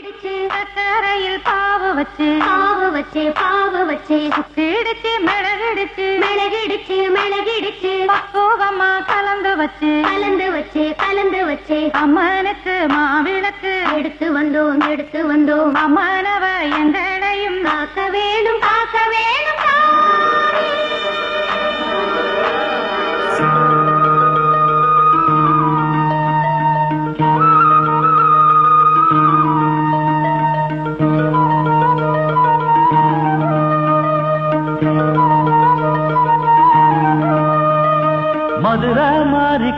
இடிச்சு சக்கரையில் பாவு வச்சு பாவு வச்சு பாவு வச்சு. இடிச்சு மிளகிடிச்சு மிளகிடிச்சு மிளகிடிச்சு. பக்குவமா கலந்து வச்சு கலந்து வச்சு கலந்து வச்சு. அம்மனுக்கு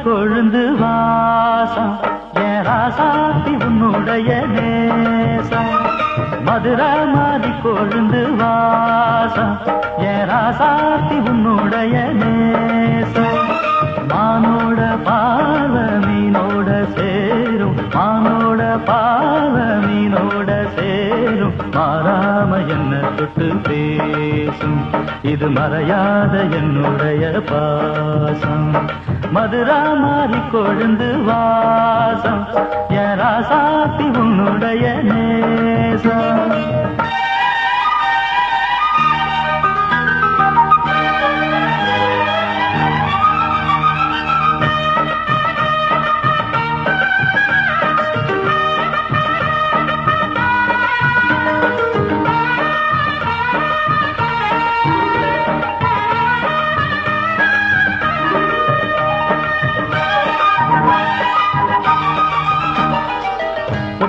கொழுந்து வாசம். என் ராசாத்தி உன்னுடைய நேசம். மதுரை மாறி கொழுந்து வாசம். என் ராசாத்தி தொட்டு பேசும் இது மறையாத என்னுடைய பாசம். மதுரா மாறி கொழுந்து வாசம். என் ராசாத்தி உன்னுடைய நேசம்.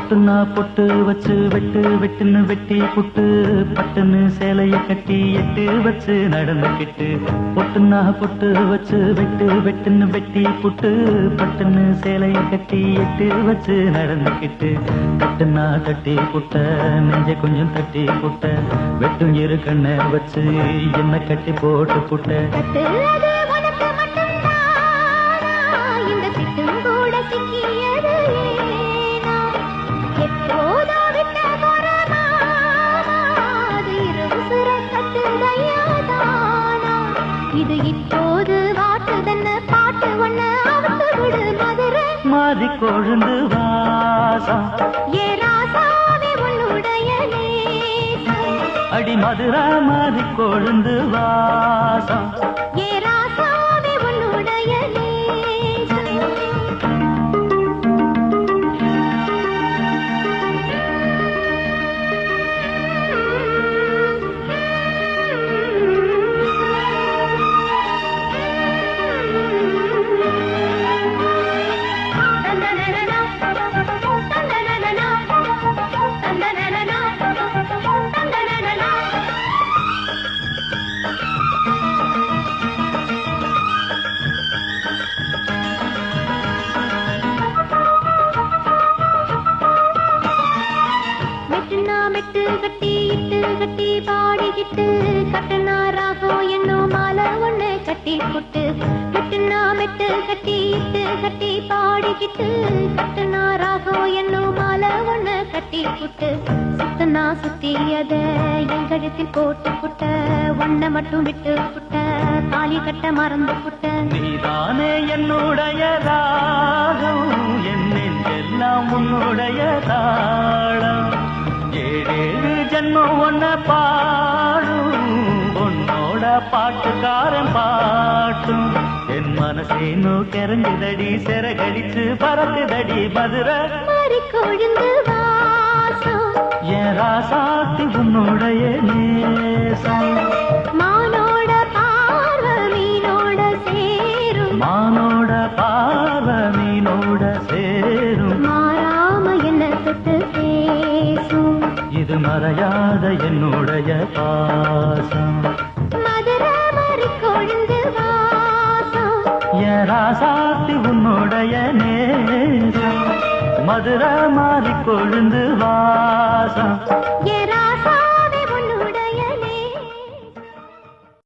பொட்டுனா பொட்டு வச்சு வெட்டு வெட்டுன்னு வெட்டி புட்டு பட்டுன்னு சேலைய கட்டி எட்டு வச்சு நடந்துக்கிட்டு பொட்டுன்னா பொட்டு வச்சு வெட்டு வெட்டுன்னு வெட்டி புட்டு பட்டுன்னு சேலைய கட்டி எட்டு வச்சு நடந்துக்கிட்டு கட்டுனா தட்டி புட்ட நெஞ்ச கொஞ்சம் தட்டி புட்ட. வெட்டும் இரு கண்ணை வச்சு என்ன கட்டி போட்டு புட்ட. இந்த சிட்டும் கூட சிக்கிய இது இப்போது வாட்டுதன்னு பாட்டு ஒண்ணு அவுத்து விடு மதுரை. மாறி கொழுந்து வாசம் ஏ ராசாவே உன்னுடைய அடி மதுரா மாறி கொழுந்து வாசம் கட்டி பாடிக்கிட்டு கட்டுனா ராகம் என்னும் மாலை ஒண்ணு கட்டி புட்டு மெட்டுனா மெட்டு கட்டிட்டு கட்டி பாடிக்கிட்டு கட்டுனா ராகம் என்னும் மாலை ஒண்ணு கட்டி புட்டு சுத்தனா சுத்தி அத என் கழுத்தில் போட்டு புட்ட ஒன்ன மட்டும் விட்டு புட்ட தாலி கட்ட மறந்து புட்ட. நீதானே என்னுடைய ராகம் என் நெஞ்செல்லாம் உன்னுடைய ராகம் ஜென்மம் ஒன்ன பாடும் உன்னோட பாட்டுக்காரன் பாட்டும். என் மனசேனோ கிறங்குதடி சிறகடிச்சு பறக்குதடி மதுரை. என் ராசாத்தி உன்னுடைய நேசம். மானோட பார்வ மீனோட சேரும். மானோட பார்வ மீனோட சேரும். மாறாம என்ன தொட்டு பேசும். இது மறையாத என்னுடைய பாசம். ராசாத்தி உன்னுடைய நேசம். மதுரை மாறி கொழுந்து வாசம்.